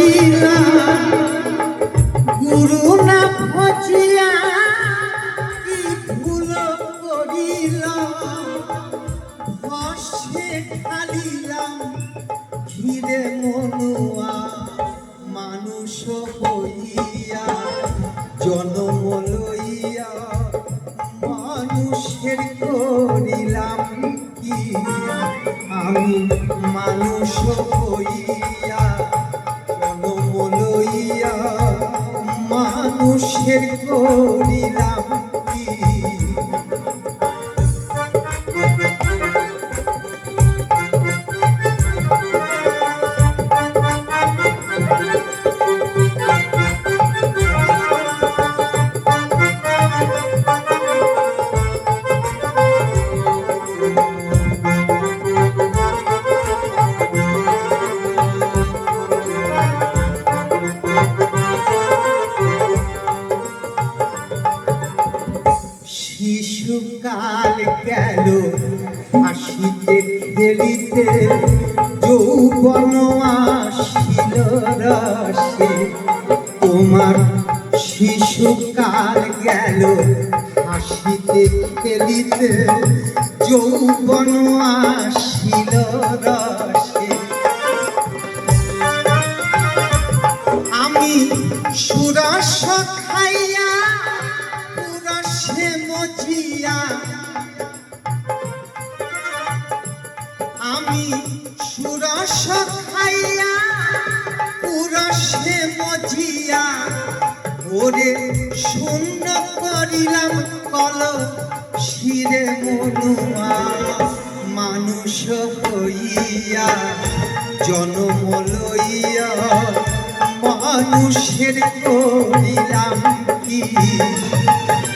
করিলাম গুরু না ভজিয়া কি ভুল করিলাম ভস্যে ঢালিলাম, ঘিরে মনুয়া মানুষ হইয়া। জনম লইয়া মানুষের করিলাম কি? আমি মানুষ হইয়া মানুষের করিলাম শিশুকাল গেল। হাসিতে খেলিতে যৌবন হাসিতে খেলিতে যৌবন আসিল রসে। আমি সুরস খাইয়া আমি সুরস খাইয়া পুরসে মজিয়া ওরে শূন্য করিলাম কল শিরে মনুয়া। মানুষ হইয়া, জনম মানুষের করিলাম কি?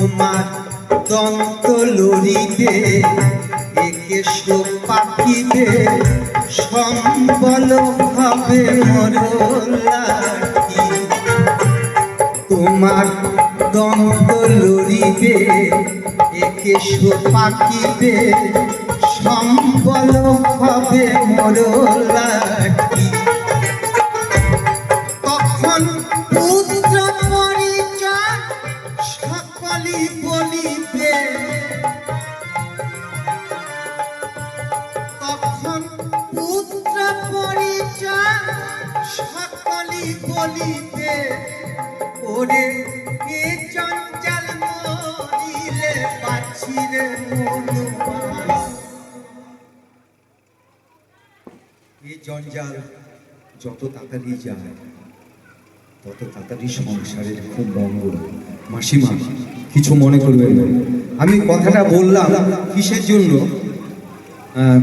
তোমার দন্ত লড়িবে একে সব পাখিবে সম্বল হবে তোমার দন্ত লড়িবে একে সব পাখিবে সম্বল হবে মরলাটি সকলই বলিবে ওরে কে চঞ্চল মরিলে পাছিরে মনুয়া এই জঞ্জাল যত তাড়াতাড়ি যায় তত তাড়াতাড়ি সংসারের খুব মঙ্গল মাসিমা কিছু মনে করবেন আমি কথাটা বললাম কিসের জন্য? আহ,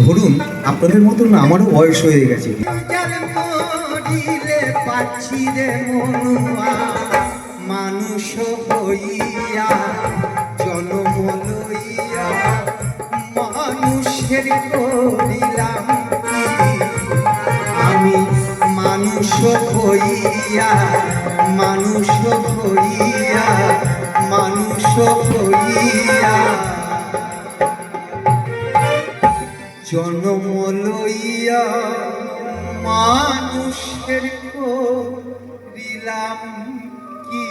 ধরুন, আপনাদের মতন আমারও বয়স হয়ে গেছে। মানুষ হইয়া, জনম লইয়া, মানুষের করিলাম আমি মানুষ হইয়া মানুষ হইয়া মানুষ হইয়া জন্ম লইয়া মানুষের করিলাম কি